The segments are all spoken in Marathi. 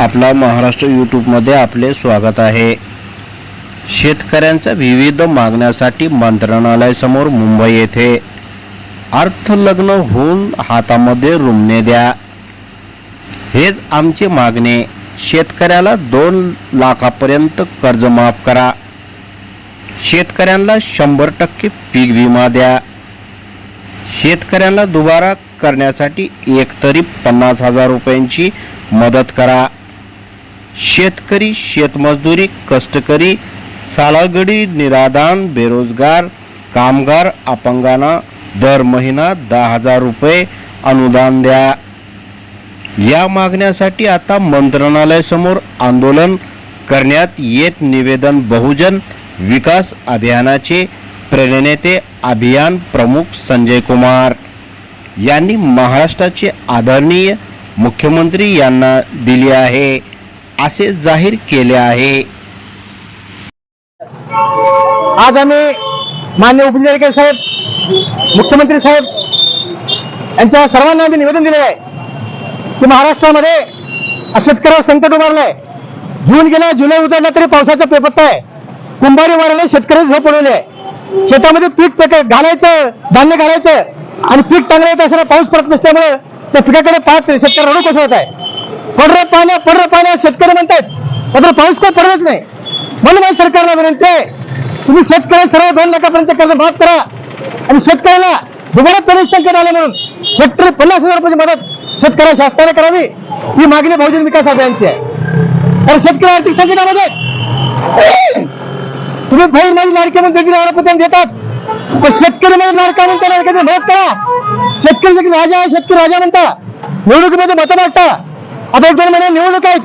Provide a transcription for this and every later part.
आपला महाराष्ट्र यूट्यूबमध्ये आपले स्वागत आहे. शेतकऱ्यांच्या विविध मागण्यासाठी मंत्रणालयासमोर मुंबई येथे. अर्थलग्न होऊन हातामध्ये रुमणे द्या. हेच आमचे मागणे. शेतकऱ्याला दोन लाखापर्यंत कर्ज माफ करा. शेतकऱ्यांना शंभर टक्के पीक विमा द्या. शेतकऱ्यांना दुबारा करण्यासाठी एकतरी पन्नास हजार रुपयांची मदत करा. शेतकरी शेतमजदुरी कष्टकरी सालागडी निराधान बेरोजगार कामगार अपंगांना दर महिना दहा हजार रुपये अनुदान द्या. या मागण्यासाठी आता मंत्रणालयासमोर आंदोलन करण्यात येत निवेदन बहुजन विकास अभियानाचे प्रेरणेते अभियान प्रमुख संजय कुमार यांनी महाराष्ट्राचे आदरणीय मुख्यमंत्री यांना दिले आहे. असे जाहीर केले आहे. आज आम्ही मान्य उपजिल्हाधिकारी साहेब मुख्यमंत्री साहेब यांच्या सर्वांना आम्ही निवेदन दिलेलं आहे की महाराष्ट्रामध्ये शेतकऱ्यावर संकट उभारलं आहे. जून गेला जुलै उतरला तरी पावसाचा पेपत्ता आहे. कुंभारी वाढले शेतकरी झोप उडवले आहे. शेतामध्ये पीक पेट घालायचं धान्य घालायचं आणि पीक चांगलं येत असताना पाऊस पडत नसल्यामुळे त्या पिकाकडे पाहत शेतकरी रडू कोसळत आहे. पडरं पाण्या पडरं पाण्या शेतकरी म्हणतात मात्र पाऊस काय पडतच नाही. म्हणून माझ्या सरकारला विनंती आहे. तुम्ही शेतकरी सर्व दोन लाखापर्यंत कर्ज माफ करा. आणि शेतकऱ्याला दुबारा परीस संकट आले म्हणून हेक्टरी पन्नास हजार रुपयाची मदत शेतकऱ्या शासनाने करावी. ही मागणी बहुजन विकास अभियानची आहे. कारण शेतकरी आर्थिक संकटामध्ये तुम्ही बहीण माझी लाडके म्हणून देखील आरोपण देतात. पण शेतकरी म्हणजे लाडका म्हणता लाडक्याची मदत करा. शेतकरी देखील राजा आहे शेतकरी राजा म्हणता. निवडणुकीमध्ये मतं मागता. आता एक दोन महिने निवडणूक आहेत.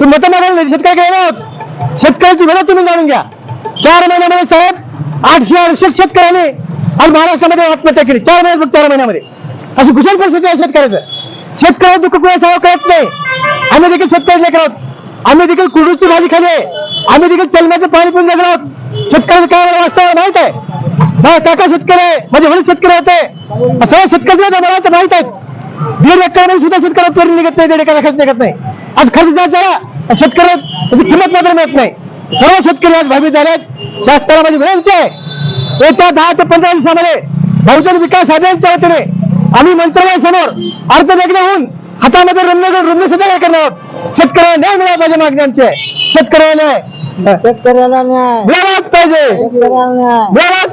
तुम्ही मतं मागायला शेतकरी काय आहोत शेतकऱ्याची वेळ तुम्ही जाणून घ्या. चार महिन्यामध्ये साहेब आठशे अडीचशे शेतकऱ्याने आज महाराष्ट्रामध्ये आत्महत्या केली. चार महिन्यात चार महिन्यामध्ये. अशी कुशल परिस्थिती आहे शेतकऱ्याचं. शेतकऱ्याचं दुःख कुणा सांगावं कळत नाही. आम्ही देखील शेतकरी लेकर आहोत. आम्ही देखील कुडूची भाजी खाली आहे. आम्ही देखील चलण्याचं पाणी पिऊन जगलो आहोत. शेतकऱ्याचं काय मला वास्तव माहीत आहे? काका शेतकरी आहे. माझे वडील शेतकरी होते. सर्व शेतकरी मला माहीत आहेत. दीड एकरमध्ये सुद्धा शेतकऱ्याला पेरणी निघत नाही दीड एकर खर्च निघत नाही. आज खर्च जात झाला शेतकऱ्याला त्याची किंमत मात्र मिळत नाही. सर्व शेतकरी आज भावी झाले शासनाला माझी विनंती आहे. येत्या दहा ते पंधरा दिवसामध्ये बहुजन विकास अभियानच्या वतीने आम्ही मंत्रालयासमोर अर्थ वेगळे होऊन हातामध्ये रुग्ण रुग्ण सुद्धा काय करणार आहोत? शेतकऱ्याला न्याय मिळाला पाहिजे मागणी आमची आहे. शेतकऱ्याला न्याय. शेतकऱ्याला न्याय. मिळालाच पाहिजे. मिळालाच